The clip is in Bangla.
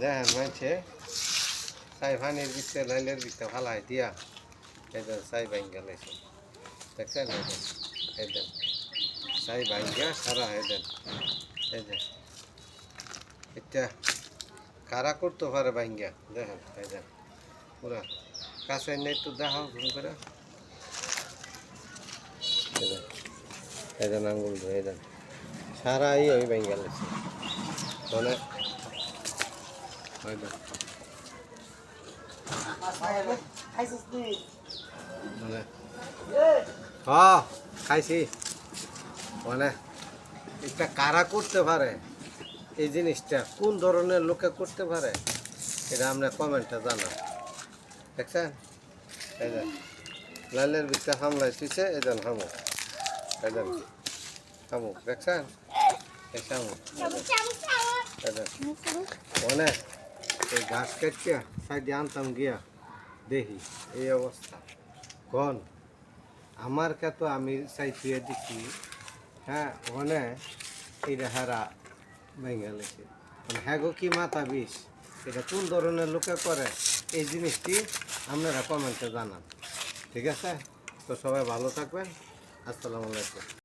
দেখেন মানছে। চাই পানির ভিতরে লাইলের ভিতরে ফালাই দিয়া। এদের চাই বাইন গেলাইছে দেখছেন? চাই বাইন গিয়া সারা এদের এদের এটা কারা করতে পারে গিয়া দেখেন এদের পুরা। কাছে নেই একটু দেখাও, ঘুম করে। এদের আঙ্গুল ধরে এদের সারা ই ওই বাইন গেলাইছে মানে হ্যাঁ খাইছি। মানে এটা কারা করতে পারে? এই জিনিসটা কোন ধরনের লোকে করতে পারে? এটা আমরা কমেন্টে জানান। দেখছেন? এই লালের ভিতরে হামলায় তুইছে এজন হামুক। এজন হামুক। দেখছেন? এই মানে এই ঘাস কাটিয়া সাইডে আনতাম গিয়া। দেখি, এই অবস্থা। কন, আমার তো আমি চাইছিয়ে দেখি হ্যাঁ ওখানে এটা হারা ভেঙে গেছে মানে হ্যাঁ গো, কি মাথা বিষ? এটা কোন ধরনের লোকে করে? এই জিনিসটি আপনারা কমেন্টে জানান। ঠিক আছে? তো সবাই ভালো থাকবেন। আসসালামু আলাইকুম।